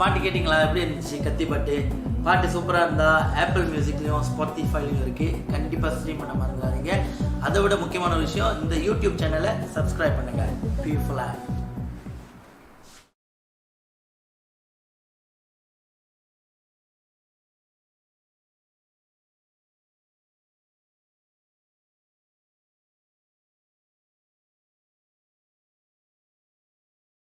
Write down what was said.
பாட்டு கேட்டிங்களா? எப்படி இருந்துச்சு? கத்தி பாட்டு பாட்டு சூப்பராக இருந்தால் ஆப்பிள் மியூசிக்லேயும் ஸ்பாட்டிஃபைலையும் இருக்குது கண்டிப்பாக ஸ்ட்ரீம் பண்ண மறந்துடாதீங்க. அதை விட முக்கியமான விஷயம் இந்த யூடியூப் சேனலை சப்ஸ்கிரைப் பண்ணுங்கள் பியூஃபுல்லாக